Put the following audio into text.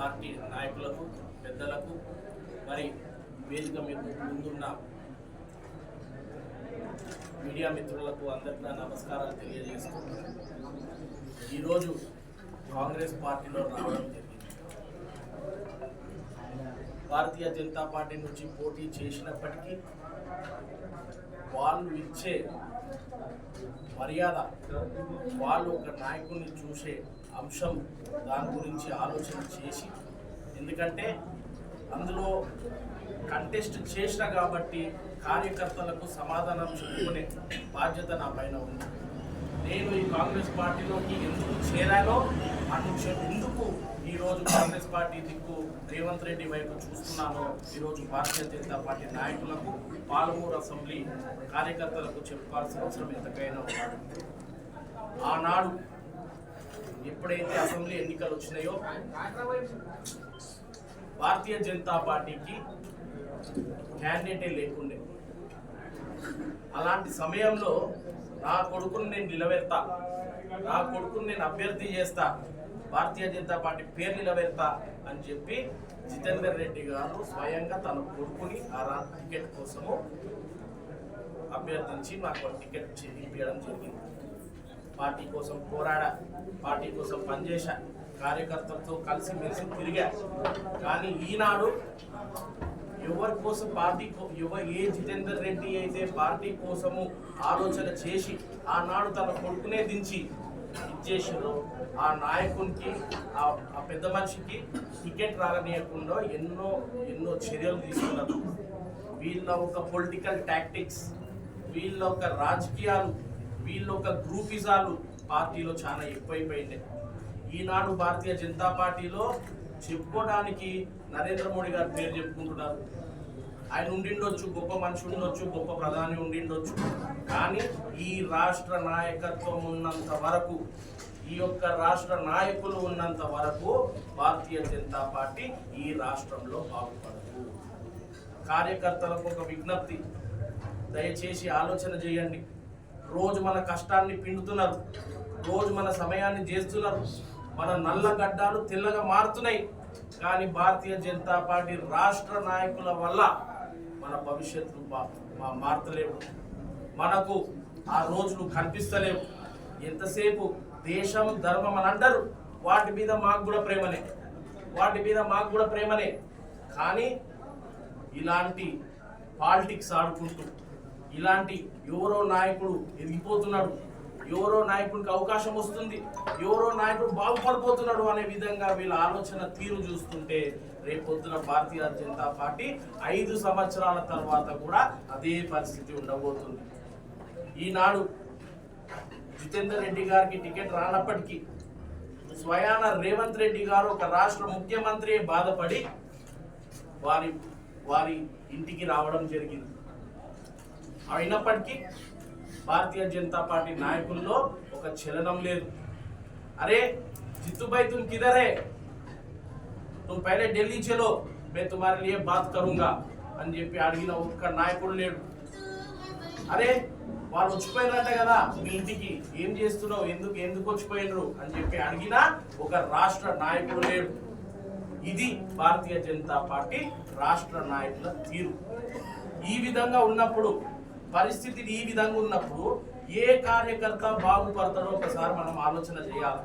Party నాయకులకు పెద్దలకు మరి వేదిక మీకు ముందున్న మీడియా మిత్రులకు అందరికీ నా నమస్కారాలు తెలియజేస్తున్నాను ఈరోజు కాంగ్రెస్ పార్టీలో రావడం జరిగింది. భారతీయ జనతా పార్టీ నుంచి పోటీ చేసినప్పటికీ వాళ్ళు ఇచ్చే మర్యాద వాళ్ళు ఒక నాయకుడిని చూసే అంశం దాని గురించి ఆలోచన చేసి ఎందుకంటే అందులో కంటెస్ట్ చేసిన కాబట్టి కార్యకర్తలకు సమాధానం చెప్పుకునే బాధ్యత నా పైన ఉంది. నేను ఈ కాంగ్రెస్ పార్టీలోకి ఎందుకు చేరానో అనుక్ష ఎందుకు ఈరోజు కాంగ్రెస్ పార్టీ దిక్కు రేవంత్ రెడ్డి వైపు చూస్తున్నానో ఈరోజు భారతీయ జనతా పార్టీ నాయకులకు పాలమూరు అసెంబ్లీ కార్యకర్తలకు చెప్పాల్సిన అవసరం ఎంతకైనా ఉన్నాడు ఆనాడు ఎప్పుడైతే అసెంబ్లీ ఎన్నికలు వచ్చినాయో భారతీయ జనతా పార్టీకి క్యాండిడేటే లేకుండే. అలాంటి సమయంలో నా కొడుకుని నేను నిలబెడతా నా కొడుకుని నేను అభ్యర్థి చేస్తా భారతీయ జనతా పార్టీ పేరు నిలబెడతా అని చెప్పి జితేందర్ రెడ్డి గారు స్వయంగా తన కొడుకుని ఆ టికెట్ కోసము అభ్యర్థించి నాకు టికెట్ ఇప్పించడం జరిగింది. పార్టీ కోసం పోరాడా పార్టీ కోసం పనిచేశా కార్యకర్తలతో కలిసి మెలిసి తిరిగా. కానీ ఈనాడు ఎవరి కోసం పార్టీ కో- ఏ జితేందర్ రెడ్డి అయితే పార్టీ కోసము ఆలోచన చేసి ఆనాడు తన కొడుకునే దించి ఇచ్చేసారు ఆ నాయకునికి ఆ ఆ పెద్ద మనిషికి టికెట్ రాగనీయకుండా ఎన్నో ఎన్నో చర్యలు తీసుకున్నారు. వీళ్ళ ఒక పొలిటికల్ టాక్టిక్స్ వీళ్ళ ఒక రాజకీయాలు వీళ్ళు ఒక గ్రూపిజాలు. పార్టీలో చాలా ఎక్కువైపోయినాయి ఈనాడు భారతీయ జనతా పార్టీలో చెప్పుకోవడానికి నరేంద్ర మోడీ గారి పేరు చెప్పుకుంటున్నారు. ఆయన ఉండిండొచ్చు గొప్ప మనిషి ఉండొచ్చు గొప్ప ప్రధాని ఉండిండొచ్చు. కానీ ఈ రాష్ట్ర నాయకత్వం ఉన్నంత వరకు ఈ యొక్క రాష్ట్ర నాయకులు ఉన్నంత వరకు భారతీయ జనతా పార్టీ ఈ రాష్ట్రంలో బాగుపడదు. కార్యకర్తలకు ఒక విజ్ఞప్తి. దయచేసి ఆలోచన చేయండి. రోజు మన కష్టాన్ని పిండుతున్నారు. రోజు మన సమయాన్ని చేస్తున్నారు. మన నల్ల గడ్డాలు తెల్లగా మారుతున్నాయి. కానీ భారతీయ జనతా పార్టీ రాష్ట్ర నాయకుల వల్ల మన భవిష్యత్తు మా- మా- మారతలేవు. మనకు ఆ రోజులు కనిపిస్తలేవు. ఎంతసేపు దేశం ధర్మం అని అంటారు. వాటి మీద మాకు కూడా ప్రేమనే. వాటి మీద మాకు కూడా ప్రేమనే. కానీ ఇలాంటి పాలిటిక్స్ ఆడుకుంటూ ఇలాంటి ఎవరో నాయకుడు ఎదిగిపోతున్నాడు ఎవరో నాయకుడికి అవకాశం వస్తుంది ఎవరో నాయకుడు బాగుపడిపోతున్నాడు అనే విధంగా వీళ్ళ ఆలోచన తీరు చూస్తుంటే రేపొద్దున భారతీయ జనతా పార్టీ ఐదు సంవత్సరాల తర్వాత కూడా అదే పరిస్థితి ఉండబోతుంది. ఈనాడు జితేందర్ రెడ్డి గారికి టికెట్ రానప్పటికీ స్వయాన రేవంత్ రెడ్డి గారు ఒక రాష్ట్ర ముఖ్యమంత్రి బాధపడి వారి వారి ఇంటికి రావడం జరిగింది. అయినప్పటికీ భారతీయ జనతా పార్టీ నాయకుల్లో ఒక చలనం లేదు అరే जितुभाई तुम किधर है तुम पहले ఢిల్లీ చలో मैं तुम्हारे लिए बात करूंगा అని చెప్పి అడిగిన ఒక్క నాయకుడు లేడు అరే వాళ్ళు వచ్చిపోయినట్ట కదా మీ ఇంటికి ఏం చేస్తున్నావు ఎందుకు ఎందుకు వచ్చిపోయినరు అని చెప్పి అడిగినా ఒక రాష్ట్ర నాయకుడు లేడు ఇది భారతీయ జనతా పార్టీ రాష్ట్ర నాయకుల తీరు ఈ విధంగా ఉన్నప్పుడు పరిస్థితి ఈ విధంగా ఉన్నప్పుడు ఏ కార్యకర్త బాగుపడతాడో ఒకసారి మనం ఆలోచన చేయాలి.